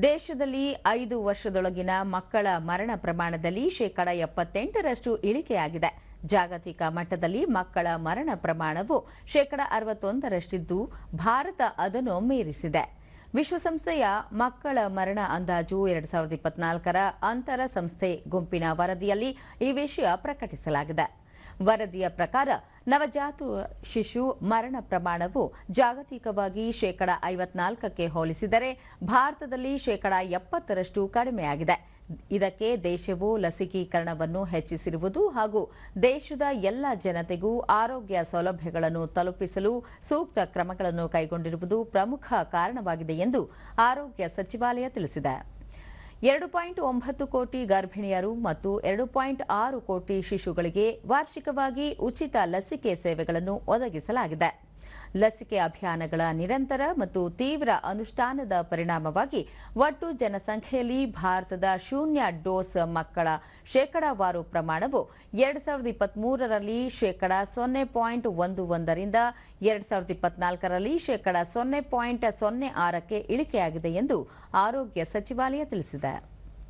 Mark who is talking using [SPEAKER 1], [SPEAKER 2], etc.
[SPEAKER 1] ದೇಶದಲ್ಲಿ ಐದು ವರ್ಷದೊಳಗಿನ ಮಕ್ಕಳ ಮರಣ ಪ್ರಮಾಣದಲ್ಲಿ ಶೇಕಡ ಎಪ್ಪತ್ತೆಂಟರಷ್ಟು ಇಳಿಕೆಯಾಗಿದೆ. ಜಾಗತಿಕ ಮಟ್ಟದಲ್ಲಿ ಮಕ್ಕಳ ಮರಣ ಪ್ರಮಾಣವು ಶೇಕಡ ಅರವತ್ತೊಂದರಷ್ಟಿದ್ದು ಭಾರತ ಅದನ್ನು ಮೀರಿಸಿದೆ. ವಿಶ್ವಸಂಸ್ಥೆಯ ಮಕ್ಕಳ ಮರಣ ಅಂದಾಜು ಎರಡು ಸಾವಿರದ ಇಪ್ಪತ್ನಾಲ್ಕರ ಅಂತರ ಸಂಸ್ಥೆ ಗುಂಪಿನ ವರದಿಯಲ್ಲಿ ಈ ವಿಷಯ ಪ್ರಕಟಿಸಲಾಗಿದೆ. ವರದಿಯ ಪ್ರಕಾರ ನವಜಾತ ಶಿಶು ಮರಣ ಪ್ರಮಾಣವು ಜಾಗತಿಕವಾಗಿ ಶೇಕಡ ಐವತ್ನಾಲ್ಕಕ್ಕೆ ಹೋಲಿಸಿದರೆ ಭಾರತದಲ್ಲಿ ಶೇಕಡ ಎಪ್ಪತ್ತರಷ್ಟು ಕಡಿಮೆಯಾಗಿದೆ. ಇದಕ್ಕೆ ದೇಶವು ಲಸಿಕೀಕರಣವನ್ನು ಹೆಚ್ಚಿಸಿರುವುದು ಹಾಗೂ ದೇಶದ ಎಲ್ಲ ಜನತೆಗೂ ಆರೋಗ್ಯ ಸೌಲಭ್ಯಗಳನ್ನು ತಲುಪಿಸಲು ಸೂಕ್ತ ಕ್ರಮಗಳನ್ನು ಕೈಗೊಂಡಿರುವುದು ಪ್ರಮುಖ ಕಾರಣವಾಗಿದೆ ಎಂದು ಆರೋಗ್ಯ ಸಚಿವಾಲಯ ತಿಳಿಸಿದೆ. ಎರಡು ಪಾಯಿಂಟ್ ಒಂಬತ್ತು ಕೋಟಿ ಗರ್ಭಿಣಿಯರು ಮತ್ತು ಎರಡು ಪಾಯಿಂಟ್ ಆರು ಕೋಟಿ ಶಿಶುಗಳಿಗೆ ವಾರ್ಷಿಕವಾಗಿ ಉಚಿತ ಲಸಿಕೆ ಸೇವೆಗಳನ್ನು ಒದಗಿಸಲಾಗಿದೆ. ಲಸಿಕೆ ಅಭಿಯಾನಗಳ ನಿರಂತರ ಮತ್ತು ತೀವ್ರ ಅನುಷ್ಠಾನದ ಪರಿಣಾಮವಾಗಿ ಒಟ್ಟು ಜನಸಂಖ್ಯೆಯಲ್ಲಿ ಭಾರತದ ಶೂನ್ಯ ಡೋಸ್ ಮಕ್ಕಳ ಶೇಕಡಾವಾರು ಪ್ರಮಾಣವು ಎರಡು ಸಾವಿರದ ಇಪ್ಪತ್ಮೂರರಲ್ಲಿ ಶೇಕಡಾ ಸೊನ್ನೆ ಪಾಯಿಂಟ್ ಒಂದು ಒಂದರಿಂದ ಎರಡು ಸಾವಿರದ ಇಪ್ಪತ್ನಾಲ್ಕರಲ್ಲಿ ಶೇಕಡಾ ಸೊನ್ನೆ ಪಾಯಿಂಟ್ ಸೊನ್ನೆ ಆರಕ್ಕೆ ಇಳಿಕೆಯಾಗಿದೆ ಎಂದು ಆರೋಗ್ಯ ಸಚಿವಾಲಯ ತಿಳಿಸಿದೆ.